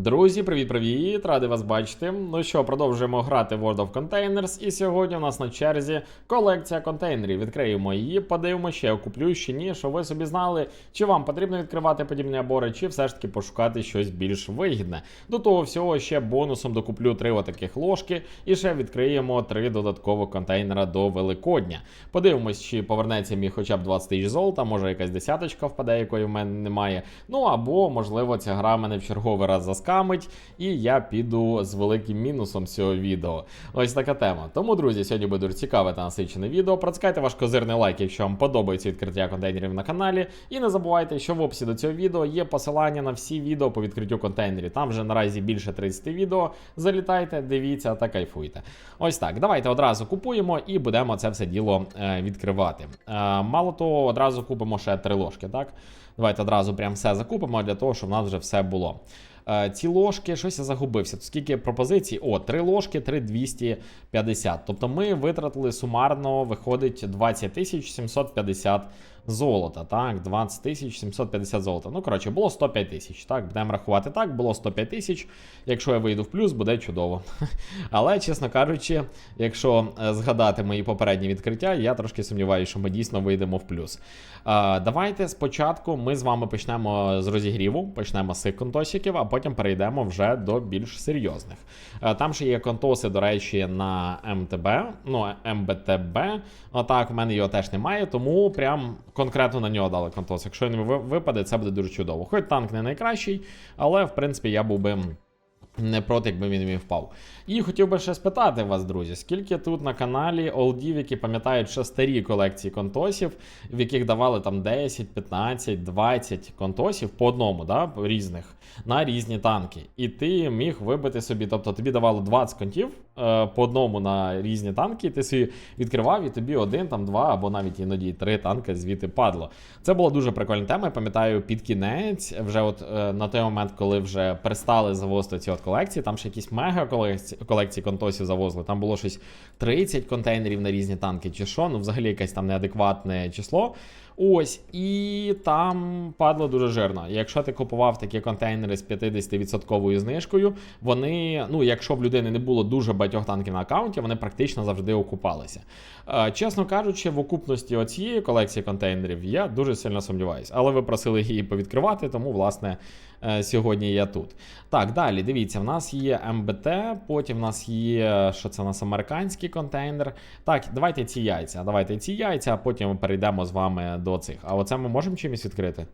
Друзі, привіт-привіт! Радий вас бачити. Ну що, продовжуємо грати в World of Containers, і сьогодні у нас на черзі колекція контейнерів. Відкриємо її, подивимося, ще куплю ще ні, щоб ви собі знали, чи вам потрібно відкривати подібні набори, чи все ж таки пошукати щось більш вигідне. До того всього ще бонусом докуплю три отаких ложки, і ще відкриємо три додаткових контейнера до Великодня. Подивимось, чи повернеться мій хоча б 20 тисяч золота, може якась десяточка впаде, якої в мене немає. Ну або, можливо, ця гра мене в черговий раз заскамить, і я піду з великим мінусом цього відео. Ось така тема. Тому, друзі, сьогодні буде цікаве та насичене відео. Процикайте ваш козирний лайк, якщо вам подобається відкриття контейнерів на каналі. І не забувайте, що в описі до цього відео є посилання на всі відео по відкриттю контейнерів. Там вже наразі більше 30 відео. Залітайте, дивіться та кайфуйте. Ось так. Давайте одразу купуємо і будемо це все діло е, відкривати. Е, мало того, одразу купимо ще три ложки, так? Давайте одразу прям все закупимо для того, щоб в нас вже все було. Е, Ці ложки, щось я загубився. Скільки пропозицій? О, 3 ложки, 3 250. Тобто ми витратили сумарно, виходить 20 750 золота. Так, 20 тисяч 750 золота. Ну, коротше, було 105 тисяч. Так, будемо рахувати так, було 105 тисяч. Якщо я вийду в плюс, буде чудово. Але, чесно кажучи, якщо е, згадати мої попередні відкриття, я трошки сумніваюся, що ми дійсно вийдемо в плюс. Е, Давайте спочатку ми з вами почнемо з розігріву, почнемо з цих контосиків, а потім перейдемо вже до більш серйозних. Е, Там ще є контоси, до речі, на МТБ, ну, МБТБ. Отак, в мене його теж немає, тому прям конкретно на нього дали контос. Якщо він ви- випаде, це буде дуже чудово. Хоч танк не найкращий, але в принципі я був би. Не проти, якби він мені впав. І хотів би ще спитати вас, друзі, скільки тут на каналі олдів, які пам'ятають ще старі колекції контосів, в яких давали там 10, 15, 20 контосів по одному, да, різних, на різні танки. І ти міг вибити собі, тобто тобі давали 20 контів по одному на різні танки, ти собі відкривав, і тобі один, там два або навіть іноді три танки звідти падло. Це була дуже прикольна тема. Я пам'ятаю, під кінець, вже от е, на той момент, коли вже перестали завозити ці от колекції, там ще якісь мега колекції, колекції контосів завозили. Там було щось 30 контейнерів на різні танки, чи що, ну взагалі якесь там неадекватне число. Ось, і там падло дуже жирно. Якщо ти купував такі контейнери з 50% знижкою, вони, ну, якщо в людини не було дуже багатьох танків на аккаунті, вони практично завжди окупалися. Е, чесно кажучи, в окупності оцієї колекції контейнерів я дуже сильно сумніваюся. Але ви просили її повідкривати, тому, власне, сьогодні я тут. Так, далі, дивіться, в нас є МБТ, потім в нас є, що це у нас американський контейнер. Так, давайте ці яйця. Давайте ці яйця, а потім перейдемо з вами до цих. А оце ми можемо чимось відкрити?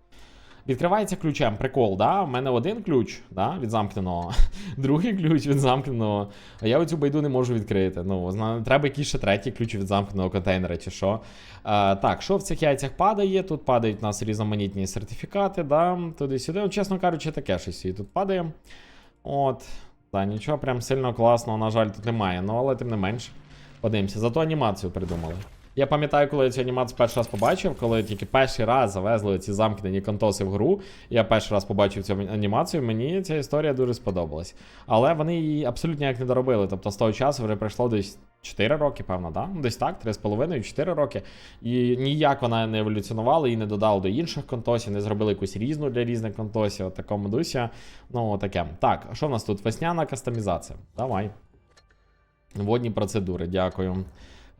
Відкривається ключем. Прикол, да? У мене один ключ да, від замкненого, другий ключ від замкненого. А я оцю байду не можу відкрити. Ну, треба якийсь ще третій ключ від замкненого контейнера, чи що. А, так, що в цих яйцях падає? Тут падають у нас різноманітні сертифікати, да, туди-сюди. Ну, чесно кажучи, таке щось і тут падає. От. Та, нічого прям сильно класного, на жаль, тут немає. Ну, але тим не менш. Подивимося, зато анімацію придумали. Я пам'ятаю, коли я цю анімацію перший раз побачив, коли тільки перший раз завезли ці замкнені контоси в гру. Я перший раз побачив цю анімацію, мені ця історія дуже сподобалась. Але вони її абсолютно ніяк не доробили. Тобто з того часу вже пройшло десь 4 роки, певно, да? Ну, Десь так, 3,5-4 роки. І ніяк вона не еволюціонувала і не додала до інших контосів, не зробили якусь різну для різних контосів. От такому дусі. Ну, таке. Так, що в нас тут? Весняна кастомізація. Давай. Водні процедури, дякую.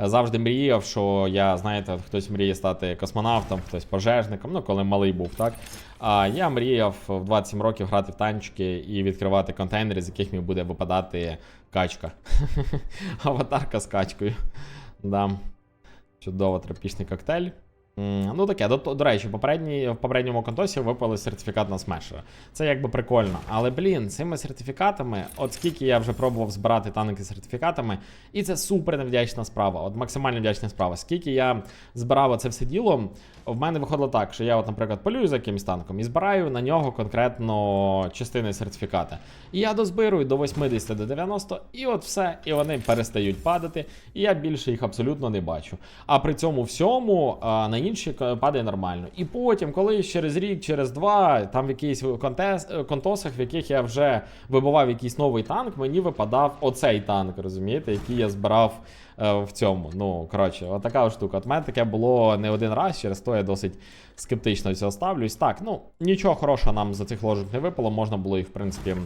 Завжди мріяв, що я, знаєте, хтось мріє стати космонавтом, хтось пожежником, ну коли малий був, так. А я мріяв в 27 років грати в танчики і відкривати контейнери, з яких мені буде випадати качка. Аватарка з качкою. Чудово, тропічний коктейль. Ну таке, до, до речі, в попередньому контосі випали сертифікат на смешера. Це якби прикольно. Але блін, цими сертифікатами, от скільки я вже пробував збирати танки сертифікатами, і це супер невдячна справа. От максимально вдячна справа. Скільки я збирав це все діло, в мене виходило так, що я, от, наприклад, полюю за якимось танком і збираю на нього конкретно частини сертифіката. І я дозбирую до 80 до 90, і от все, і вони перестають падати, і я більше їх абсолютно не бачу. А при цьому всьому на інші падає нормально. І потім, коли через рік, через два, там в якихось е, контосах, в яких я вже вибивав якийсь новий танк, мені випадав оцей танк, розумієте, який я збирав е, в цьому. Ну, коротше, отака от штука. От мене таке було не один раз, через то я досить скептично цього ставлюсь. Так, ну нічого хорошого нам за цих ложок не випало, можна було їх, в принципі.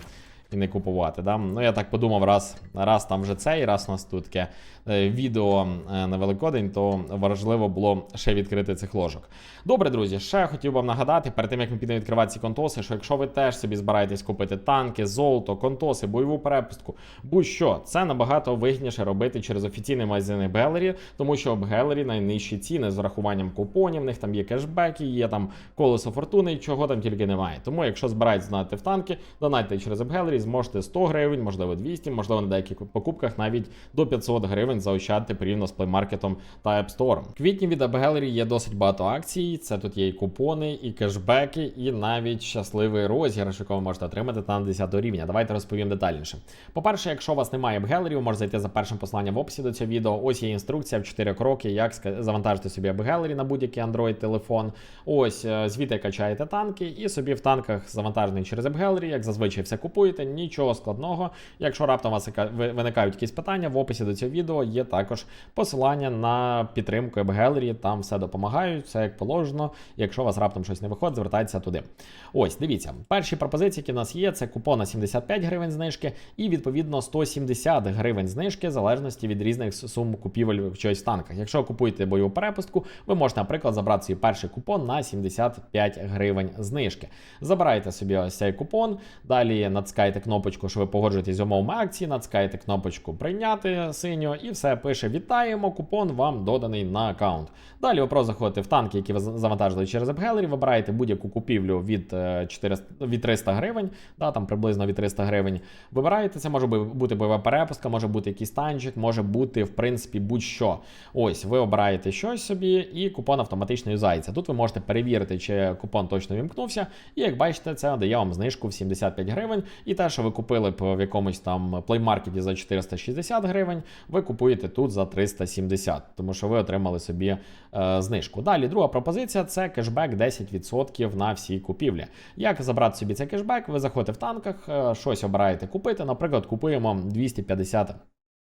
І не купувати. Да? Ну, я так подумав, раз, раз там вже цей, раз у нас тут таке е, відео е, на Великодень, то важливо було ще відкрити цих ложок. Добре, друзі, ще хотів вам нагадати, перед тим як ми підемо відкривати ці контоси, що якщо ви теж собі збираєтесь купити танки, золото, контоси, бойову перепустку, будь-що, це набагато вигідніше робити через офіційний магазин Бгелері, тому що в Бгелері найнижчі ціни з врахуванням купонів, в них там є кешбеки, є там колесо фортуни, чого там тільки немає. Тому, якщо збираєтесь знати в танки, донайте через Бгелері, зможете 100 гривень, можливо 200, можливо на деяких покупках навіть до 500 гривень заощадити порівняно з плеймаркетом та App Store. В квітні від Бгелері є досить багато акцій. Це тут є і купони, і кешбеки, і навіть щасливий розіграш, якого ви можете отримати там 10 рівня. Давайте розповім детальніше. По-перше, якщо у вас немає Бгелері, ви можете зайти за першим посланням в описі до цього відео. Ось є інструкція в 4 кроки, як завантажити собі Бгелері на будь-який Android телефон. Ось е, звідти качаєте танки, і собі в танках завантажений через Бгелері, як зазвичай все купуєте. Нічого складного. Якщо раптом у вас виникають якісь питання, в описі до цього відео є також посилання на підтримку Бгелері. Там все допомагають, все як положено. Якщо у вас раптом щось не виходить, звертайтеся туди. Ось, дивіться, перші пропозиції, які в нас є, це купон на 75 гривень знижки і відповідно 170 гривень знижки в залежності від різних сум купівель в чогось в танках. Якщо купуєте бойову перепустку, ви можете, наприклад, забрати свій перший купон на 75 гривень знижки. Забираєте собі ось цей купон, далі натискаєте кнопочку, що ви погоджуєтесь з умовами акції, натискаєте кнопочку прийняти синю, і все пише: Вітаємо! Купон вам доданий на аккаунт. Далі ви просто заходите в танки, які ви завантажили через AppGallery, вибираєте будь-яку купівлю від, е, 400, від 300 гривень, да, там приблизно від 300 гривень. Вибираєте, це може бути бойова перепустка, може бути якийсь танчик, може бути, в принципі, будь-що. Ось, ви обираєте щось собі, і купон автоматично юзається. Тут ви можете перевірити, чи купон точно вімкнувся. І як бачите, це дає вам знижку в 75 гривень. І те, що ви купили б в якомусь там плеймаркеті за 460 гривень, ви купуєте тут за 370, тому що ви отримали собі е, знижку. Далі, друга пропозиція це кешбек 10% на всі купівлі. Як забрати собі цей кешбек? Ви заходите в танках, е, щось обираєте купити. Наприклад, купуємо 250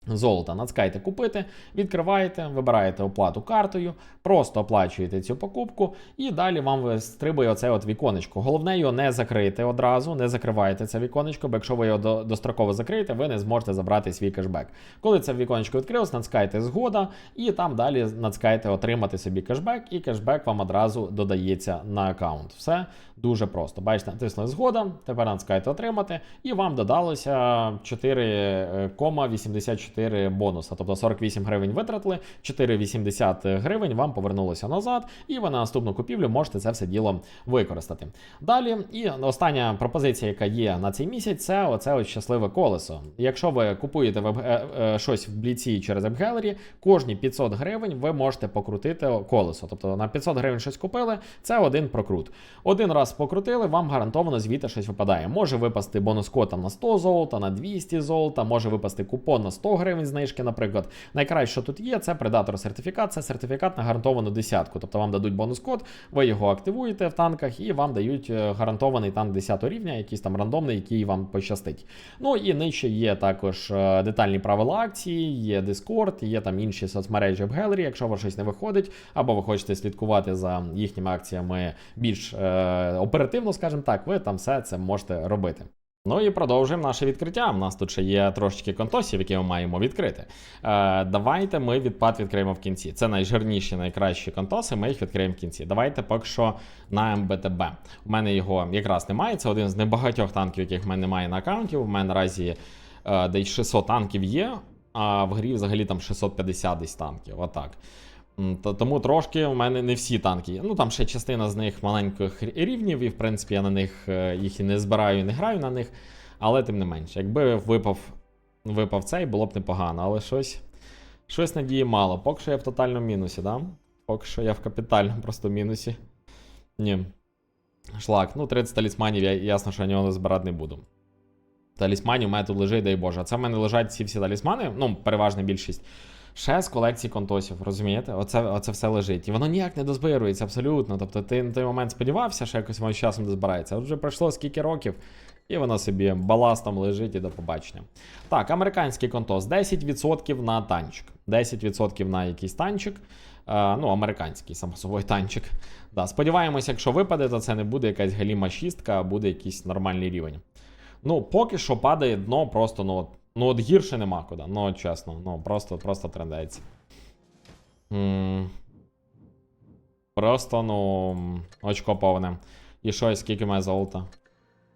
Золота натискаєте купити, відкриваєте, вибираєте оплату картою, просто оплачуєте цю покупку, і далі вам вистрибує оце от віконечко. Головне його не закрити одразу, не закривайте це віконечко, бо якщо ви його достроково закриєте, ви не зможете забрати свій кешбек. Коли це віконечко відкрилось, натискаєте згода, і там далі натискаєте отримати собі кешбек, і кешбек вам одразу додається на аккаунт. Все дуже просто. Бачите, натиснули згода, тепер натискаєте отримати, і вам додалося 4,84 бонуса. Тобто 48 гривень витратили, 4,80 гривень вам повернулося назад, і ви на наступну купівлю можете це все діло використати. Далі, і остання пропозиція, яка є на цей місяць, це оце ось щасливе колесо. Якщо ви купуєте веб, е, е, щось в бліці через AppGallery, кожні 500 гривень ви можете покрутити колесо. Тобто на 500 гривень щось купили, це один прокрут. Один раз покрутили, вам гарантовано звідти щось випадає. Може випасти бонус код на 100 золота, на 200 золота, може випасти купон на 100 гривень знижки, наприклад. Найкраще, що тут є, це предатор сертифікат. Це сертифікат на гарантовану десятку. Тобто вам дадуть бонус код, ви його активуєте в танках і вам дають е, гарантований танк 10 рівня, якийсь там рандомний, який вам пощастить. Ну і нижче є також е, детальні правила акції, є Discord, є там інші соцмережі в Gallery, якщо у вас щось не виходить, або ви хочете слідкувати за їхніми акціями більш е, оперативно, скажімо так, ви там все це можете робити. Ну і продовжуємо наше відкриття. У нас тут ще є трошечки контосів, які ми маємо відкрити. Е, давайте ми відпад відкриємо в кінці. Це найжирніші, найкращі контоси, ми їх відкриємо в кінці. Давайте поки що на МБТБ. У мене його якраз немає. Це один з небагатьох танків, яких в мене немає на аккаунті. У мене наразі е, десь 600 танків є, а в грі взагалі там 650 десь танків. Отак. То, тому трошки у мене не всі танки. Ну там ще частина з них маленьких рівнів, і в принципі я на них е, їх і не збираю, і не граю на них. Але тим не менше, якби випав, випав цей, було б непогано, але щось, щось надії мало. Поки що я в тотальному мінусі, да? Поки що я в капітальному просто мінусі. Ні. Шлак. Ну, 30 талісманів, я ясно, що я нього збирати не буду. Талісманів у мене тут лежить, дай Боже. А це в мене лежать ці всі талісмани, ну, переважна більшість. Ще з колекції контосів, розумієте? Оце, оце все лежить. І воно ніяк не дозбирується абсолютно. Тобто ти на той момент сподівався, що якось воно з часом дозбирається. От вже пройшло скільки років, і воно собі баластом лежить і до побачення. Так, американський контос 10% на танчик. 10% на якийсь танчик. Е, ну, американський, само собою, танчик. Да, сподіваємося, якщо випаде, то це не буде якась галіма шістка, а буде якийсь нормальний рівень. Ну, поки що падає дно, просто ну ну, от гірше нема куди. Ну, чесно, ну просто, просто трендеться. М, Просто, ну, очко повне. І що, скільки має золота?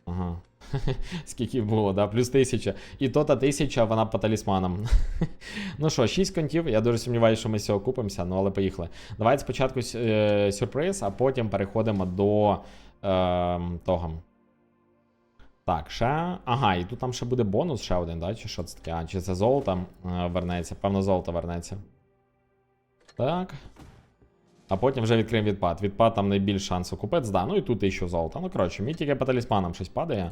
Ага. Скільки було, да? Плюс тисяча. І то та тисяча, вона по талісманам. ну що, 6 контів. Я дуже сумніваюся, що ми з цього купимося, ну але поїхали. Давайте спочатку е, сюрприз, а потім переходимо до е, того. Так, ще. Ага, і тут там ще буде бонус, ще один, да? Чи що це таке? А, чи це золото е, вернеться? Певно, золото вернеться. Так. А потім вже відкриємо відпад. Відпад там найбільш шансу купець, да. Ну і тут ще золото. Ну, коротше, мені тільки по талісманам щось падає.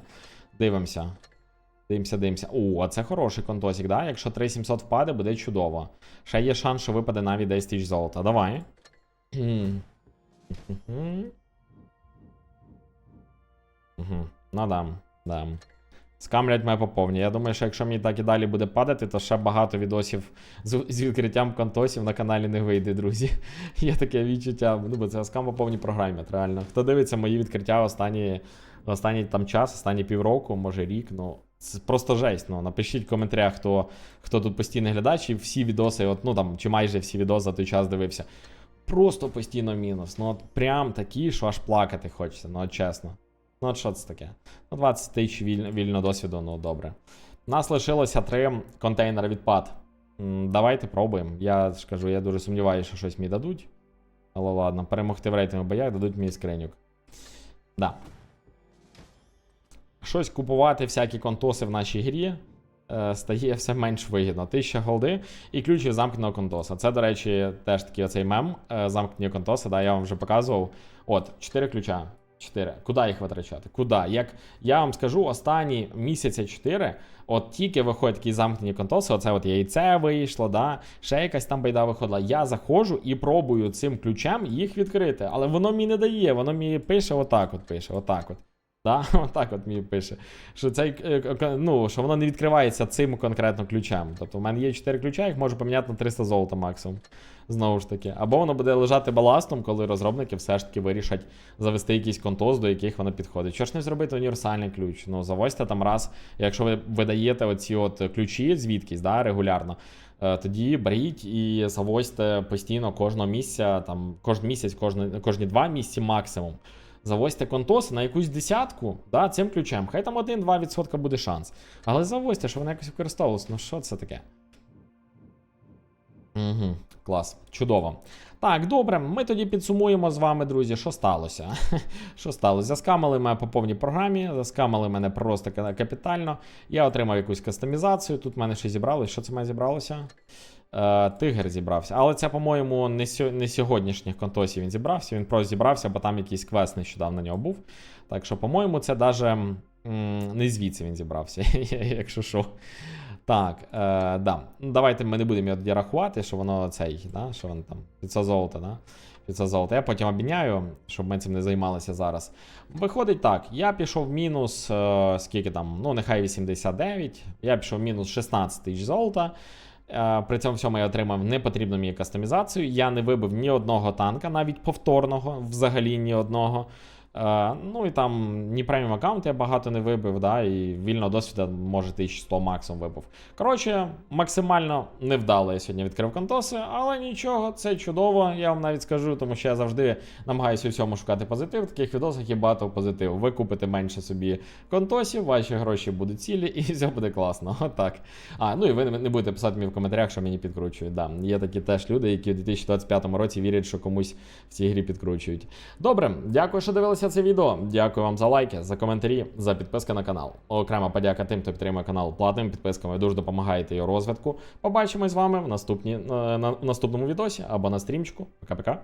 Дивимося. Дивимося, дивимося. О, а це хороший контосик, да? Якщо 3700 впаде, буде чудово. Ще є шанс, що випаде навіть 10 тисяч золота. Давай. Угу. Ну дам. Скамлять мене поповні. Я думаю, що якщо мені так і далі буде падати, то ще багато відосів з, з відкриттям контосів на каналі не вийде, друзі. Є таке відчуття. Ну, бо це скам по повній програмі, реально. Хто дивиться мої відкриття останні, останній там час, останні півроку, може рік, ну. Це просто жесть. Ну, напишіть в коментарях, хто хто тут постійний глядач, і всі відоси, от, ну там, чи майже всі відоси за той час дивився. Просто постійно мінус. Ну, от прям такі, що аж плакати хочеться, ну от чесно. Ну, от що це таке? Ну, 20 тисяч віль, вільно досвіду, ну добре. У нас лишилося три контейнери відпад. Давайте пробуємо. Я ж кажу, я дуже сумніваюся, що щось мені дадуть. Але ладно, перемогти в рейтингових боях дадуть мені скринюк. Да. Щось купувати, всякі контоси в нашій грі. е, Стає все менш вигідно. 1000 голди і ключ від замкненого контоса. Це, до речі, теж такий оцей мем е, замкнені контоси, да, я вам вже показував. От, 4 ключа. 4. Куди їх витрачати? Куди? Як я вам скажу, останні місяці 4, от тільки виходять такі замкнені контоси, оце от яйце вийшло, да, ще якась там байда виходила. Я заходжу і пробую цим ключем їх відкрити. Але воно мені не дає, воно мені пише отак, от пише, отак от. Да? Отак от мені пише. Що цей, е, ну, що воно не відкривається цим конкретно ключем. Тобто в мене є 4 ключа, їх можу поміняти на 300 золота максимум. Знову ж таки. Або воно буде лежати баластом, коли розробники все ж таки вирішать завести якийсь контоз, до яких воно підходить. Що ж не зробити універсальний ключ? Ну, завозьте там раз, якщо ви видаєте оці от ключі звідкись, да, регулярно. е, Тоді беріть і завозьте постійно кожного місця, там кожен місяць, кожні, кожні два місяці максимум. Завозьте контоси на якусь десятку, да, цим ключем. Хай там 1-2% буде шанс. Але завозьте, щоб вони якось використовувалися. Ну що це таке? Угу, клас, чудово. Так, добре, ми тоді підсумуємо з вами, друзі, що сталося. що сталося? Заскамили мене по повній програмі, заскамили мене просто капітально. Я отримав якусь кастомізацію. Тут в мене ще зібралось. Що це мене зібралося? Е, тигр зібрався. Але це, по-моєму, не, сьо- не сьогоднішніх контосів він зібрався. Він просто зібрався, бо там якийсь квест нещодавно на нього був. Так що, по-моєму, це даже не звідси він зібрався, якщо що. Так, е, да. Ну, Давайте ми не будемо його рахувати, що воно цей, да? що воно там 500 золота, да? 500 золота. Я потім обміняю, щоб ми цим не займалися зараз. Виходить так, я пішов мінус, е, скільки там, ну нехай 89, я пішов мінус 16 тисяч золота. Е, При цьому всьому я отримав непотрібну мені кастомізацію. Я не вибив ні одного танка, навіть повторного, взагалі ні одного. Е, ну і там ні преміум аккаунт я багато не вибив, да, і вільного досвіду, може 1100 максимум вибив. Коротше, максимально невдало я сьогодні відкрив контоси, але нічого, це чудово, я вам навіть скажу, тому що я завжди намагаюся у всьому шукати позитив. В таких відосах є багато позитиву. Ви купите менше собі контосів, ваші гроші будуть цілі, і все буде класно. Отак. А, ну і ви не будете писати мені в коментарях, що мені підкручують. Да, Є такі теж люди, які у 2025 році вірять, що комусь в цій грі підкручують. Добре, дякую, що дивилися це відео. Дякую вам за лайки, за коментарі, за підписки на канал. Окрема подяка тим, хто підтримує канал платними підписками. Дуже допомагаєте його розвитку. Побачимось з вами в наступні, на, на, в наступному відосі або на стрімчику. Пока-пока.